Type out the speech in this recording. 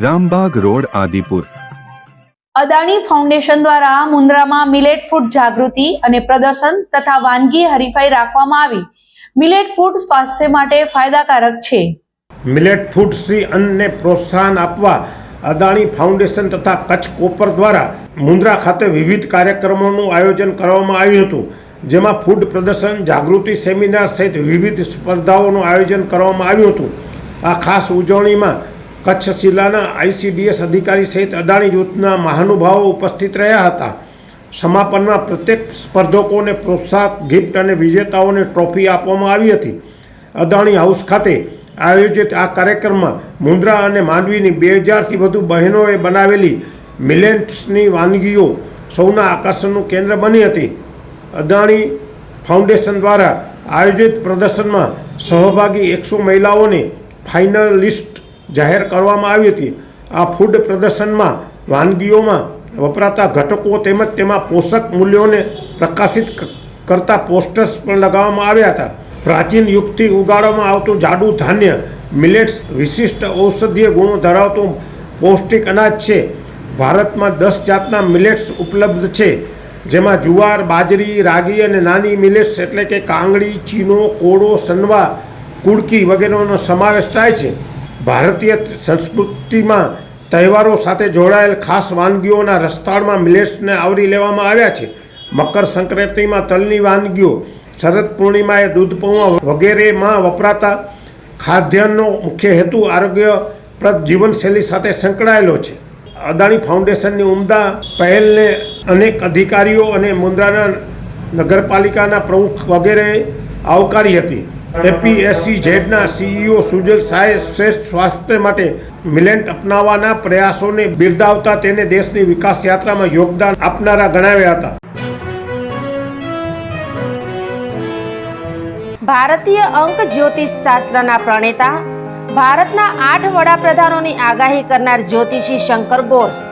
Rambagh road Adipur. Adani foundation દ્વારા મુન્દ્રામાં millet food જાગૃતિ અને પ્રદર્શન તથા વાનગી હરીફાઈ રાખવામાં આવી. મિલેટ ફૂડ સ્વાસ્થ્ય માટે ફાયદાકારક છે. મિલેટ ફૂડ્સથી અન્નને પ્રોત્સાહન આપવા અદાણી ફાઉન્ડેશન તથા કચ્છ કોપર દ્વારા મુન્દ્રા ખાતે વિવિધ કાર્યક્રમોનું આયોજન કરવામાં આવ્યું હતું જેમાં ફૂડ પ્રદર્શન જાગૃતિ સેમિનાર સહિત વિવિધ સ્પર્ધાઓનું આયોજન કરવામાં આવ્યું હતું. આ ખાસ ઉજવણીમાં કચ્છ જિલ્લાના આઈસીડીએસ અધિકારી સહિત અદાણી જૂથના મહાનુભાવો ઉપસ્થિત રહ્યા હતા. સમાપનમાં પ્રત્યેક સ્પર્ધકોને પ્રોત્સાહક, ગિફ્ટ અને વિજેતાઓને ટ્રોફી આપવામાં આવી હતી. અદાણી હાઉસ ખાતે આયોજિત આ કાર્યક્રમમાં મુંદ્રા અને માંડવીની બે હજારથી વધુ બહેનોએ બનાવેલી મિલેન્ટ્સની વાનગીઓ સૌના આકર્ષણનું કેન્દ્ર બની હતી. અદાણી ફાઉન્ડેશન દ્વારા આયોજિત પ્રદર્શનમાં સહભાગી એકસો મહિલાઓને ફાઇનલિસ્ટ જાહેર કરવામાં આવી હતી. આ ફૂડ પ્રદર્શનમાં વાનગીઓમાં વપરાતા ઘટકો તેમજ તેમાં પોષક મૂલ્યોને પ્રકાશિત કરતા પોસ્ટર્સ પણ લગાવવામાં આવ્યા હતા. પ્રાચીન યુગથી ઉગાડવામાં આવતું જાડું ધાન્ય મિલેટ્સ વિશિષ્ટ ઔષધીય ગુણો ધરાવતું પૌષ્ટિક અનાજ છે. ભારતમાં દસ જાતના મિલેટ્સ ઉપલબ્ધ છે. જેમાં જુવાર, બાજરી, રાગી અને નાની મિલેટ્સ એટલે કે કાંગડી ચીનો, કોળો, સનવા, કુડકી વગેરેનો સમાવેશ થાય છે. ભારતીય સંસ્કૃતિમાં તહેવારો સાથે જોડાયેલ ખાસ વાનગીઓના રસ્તાળમાં મિલેટ્સને આવરી લેવામાં આવ્યા છે. મકર સંક્રાંતિમાં તલની વાનગીઓ, શરદ પૂર્ણિમાએ દૂધ પૌવા વગેરેમાં વપરાતા ખાદ્યાન્નનો મુખ્ય હેતુ આરોગ્યપ્રદ જીવનશૈલી સાથે સંકળાયેલો છે. અદાણી ફાઉન્ડેશનની ઉમદા પહેલને અનેક અધિકારીઓ અને મુન્દ્રાના નગરપાલિકાના પ્રમુખ વગેરે આવકારી હતી. એપીએસસી ઝેડના સીઈઓ સુજલ શાહે શ્રેષ્ઠ સ્વાસ્થ્ય માટે મિલેન્ટ અપનાવવાના પ્રયાસોને બિરદાવતા તેને દેશની વિકાસ યાત્રામાં યોગદાન આપનારા ગણાવ્યા હતા. ભારતીય અંક જ્યોતિષ શાસ્ત્રના પ્રણેતા, ભારતના આઠ વડાપ્રધાનોની આગાહી કરનાર જ્યોતિષી શંકર ગોર